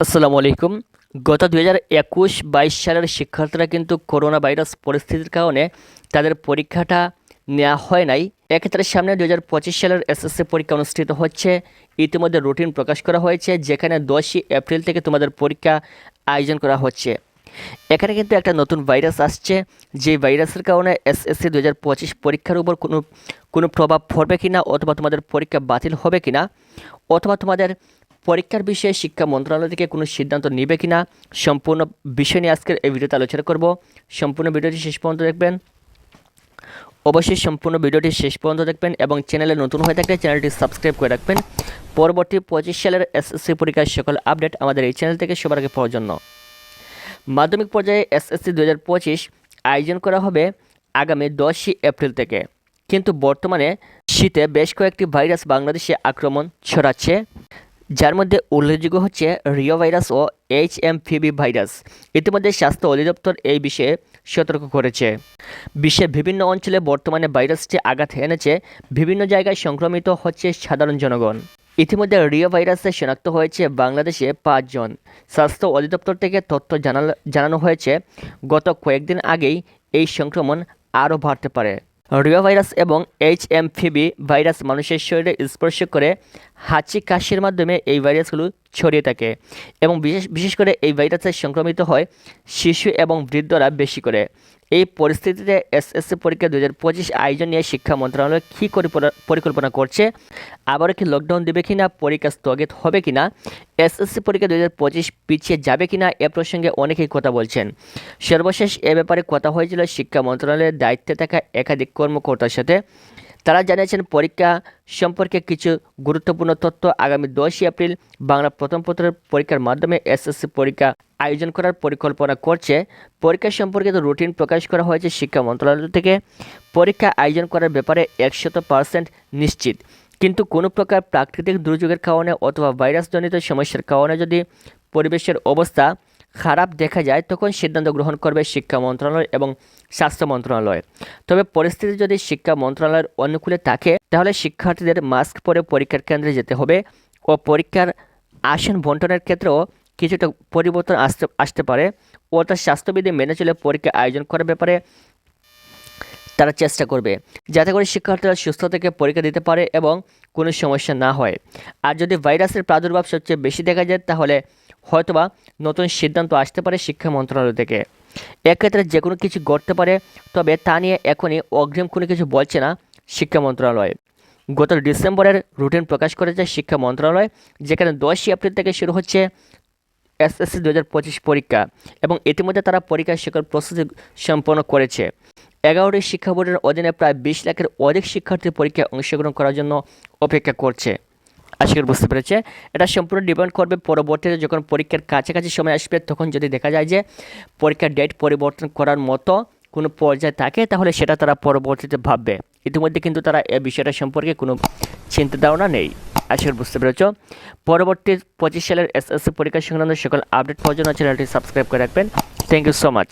আসসালামু আলাইকুম। গত দুই হাজার একুশ বাইশ সালের শিক্ষার্থীরা কিন্তু করোনা ভাইরাস পরিস্থিতির কারণে তাদের পরীক্ষাটা নেওয়া হয় নাই। এক্ষেত্রে সামনে দু হাজার পঁচিশ সালের এসএসসি পরীক্ষা অনুষ্ঠিত হচ্ছে। ইতিমধ্যে রুটিন প্রকাশ করা হয়েছে, যেখানে দশই এপ্রিল থেকে তোমাদের পরীক্ষা আয়োজন করা হচ্ছে। এখানে কিন্তু একটা নতুন ভাইরাস আসছে, যে ভাইরাসের কারণে এসএসসি দু হাজার পঁচিশ পরীক্ষার উপর কোনো কোনো প্রভাব পড়বে কিনা, অথবা তোমাদের পরীক্ষা বাতিল হবে কিনা, অথবা তোমাদের পরীক্ষার বিষয়ে শিক্ষা মন্ত্রণালয় থেকে কোনো সিদ্ধান্ত নেবে কিনা, সম্পূর্ণ বিষয় নিয়ে আজকের এই ভিডিওতে আলোচনা করব। সম্পূর্ণ ভিডিওটি শেষ পর্যন্ত দেখবেন। অবশ্যই সম্পূর্ণ ভিডিওটি শেষ পর্যন্ত দেখবেন এবং চ্যানেলে নতুন হয়ে থাকলে চ্যানেলটি সাবস্ক্রাইব করে রাখবেন। পরবর্তী পঁচিশ সালের এসএসসি পরীক্ষার সকল আপডেট আমাদের এই চ্যানেল থেকে সবার আগে পাওয়ার জন্য। মাধ্যমিক পর্যায়ে এসএসসি দু হাজার পঁচিশ আয়োজন করা হবে আগামী দশই এপ্রিল থেকে। কিন্তু বর্তমানে শীতে বেশ কয়েকটি ভাইরাস বাংলাদেশে আক্রমণ ছড়াচ্ছে। যার মধ্যে উল্লেখযোগ্য হচ্ছে রিও ভাইরাস ও H M P V virus. ইতিমধ্যে স্বাস্থ্য অধিদপ্তর এই বিষয়ে সতর্ক করেছে। বিশ্বের বিভিন্ন অঞ্চলে বর্তমানে ভাইরাসটি আঘাত এনেছে, বিভিন্ন জায়গায় সংক্রমিত হচ্ছে সাধারণ জনগণ। ইতিমধ্যে রিও ভাইরাসে শনাক্ত হয়েছে বাংলাদেশে পাঁচজন স্বাস্থ্য অধিদপ্তর থেকে তথ্য জানাল জানানো হয়েছে, গত কয়েকদিন আগেই এই সংক্রমণ আরও বাড়তে পারে। রিও ভাইরাস এবং H M P V virus মানুষের শরীরে স্পর্শ করে হাঁচি কাশির মাধ্যমে এই ভাইরাসগুলো ছড়িয়ে থাকে এবং বিশেষ বিশেষ করে এই ভাইরাসে সংক্রমিত হয় শিশু এবং বৃদ্ধরা বেশি করে। এই পরিস্থিতিতে এসএসসি পরীক্ষা দু হাজার পঁচিশ আয়োজন নিয়ে শিক্ষা মন্ত্রণালয় কী পরিকল্পনা করছে? আবারও কি লকডাউন দেবে কি না পরীক্ষা স্থগিত হবে কি না এসএসসি পরীক্ষা দু হাজার পঁচিশ পিছিয়ে যাবে কি না এ প্রসঙ্গে অনেকেই কথা বলছেন। সর্বশেষ এ ব্যাপারে কথা হয়েছিল শিক্ষা মন্ত্রণালয়ের দায়িত্বে থাকা একাধিক কর্মকর্তার সাথে। তারা জানিয়েছেন পরীক্ষা সম্পর্কে কিছু গুরুত্বপূর্ণ তথ্য আগামী দশই এপ্রিল বাংলা প্রথম পত্রের পরীক্ষার মাধ্যমে এসএসসি পরীক্ষা আয়োজন করার পরিকল্পনা করছে। পরীক্ষা সম্পর্কিত রুটিন প্রকাশ করা হয়েছে শিক্ষা মন্ত্রণালয় থেকে। পরীক্ষা আয়োজন করার ব্যাপারে একশত পার্সেন্ট নিশ্চিত। কিন্তু কোনো প্রকার প্রাকৃতিক দুর্যোগের কারণে অথবা ভাইরাসজনিত সমস্যার কারণে যদি পরিবেশের অবস্থা খারাপ দেখা যায়, তখন সিদ্ধান্ত গ্রহণ করবে শিক্ষা মন্ত্রণালয় এবং স্বাস্থ্য মন্ত্রণালয় তবে পরিস্থিতি যদি শিক্ষা মন্ত্রণালয়ের অনুকূলে থাকে, তাহলে শিক্ষার্থীদের মাস্ক পরে পরীক্ষার কেন্দ্রে যেতে হবে ও পরীক্ষার আসন বন্টনের ক্ষেত্রেও কিছুটা পরিবর্তন আসতে আসতে পারে ও তার স্বাস্থ্যবিধি মেনে চলে পরীক্ষা আয়োজন করার ব্যাপারে তারা চেষ্টা করবে, যাতে করে শিক্ষার্থীরা সুস্থ থেকে পরীক্ষা দিতে পারে এবং কোনো সমস্যা না হয়। আর যদি ভাইরাসের প্রাদুর্ভাব সবচেয়ে বেশি দেখা যায়, তাহলে হয়তোবা নতুন সিদ্ধান্ত আসতে পারে শিক্ষা মন্ত্রণালয় থেকে। এক্ষেত্রে যে কোনো কিছু ঘটতে পারে, তবে তা নিয়ে এখনই অগ্রিম কোনো কিছু বলছে না শিক্ষা মন্ত্রণালয়। গত ডিসেম্বরের রুটিন প্রকাশ করেছে শিক্ষা মন্ত্রণালয়, যেখানে দশই এপ্রিল থেকে শুরু হচ্ছে এসএসসি দু হাজার পঁচিশ পরীক্ষা এবং ইতিমধ্যে তারা পরীক্ষার শিক্ষার প্রস্তুতি সম্পন্ন করেছে। এগারোটি শিক্ষা বোর্ডের অধীনে প্রায় বিশ লাখের অধিক শিক্ষার্থী পরীক্ষায় অংশগ্রহণ করার জন্য অপেক্ষা করছে। আজকের বুঝতে পেরেছে। এটা সম্পূর্ণ ডিপেন্ড করবে পরবর্তীতে যখন পরীক্ষার কাছাকাছি সময় আসবে, তখন যদি দেখা যায় যে পরীক্ষার ডেট পরিবর্তন করার মতো কোনো পর্যায়ে থাকে, তাহলে সেটা তারা পরবর্তীতে ভাববে। ইতিমধ্যে কিন্তু তারা এ বিষয়টা সম্পর্কে কোনো চিন্তা ধারণা নেই। আজকের বুঝতে পেরেছ। পরবর্তী পঁচিশ সালের এসএসসি পরীক্ষা সংক্রান্ত সকল আপডেট পাওয়ার জন্য চ্যানেলটি সাবস্ক্রাইব করে রাখবেন। Thank you so much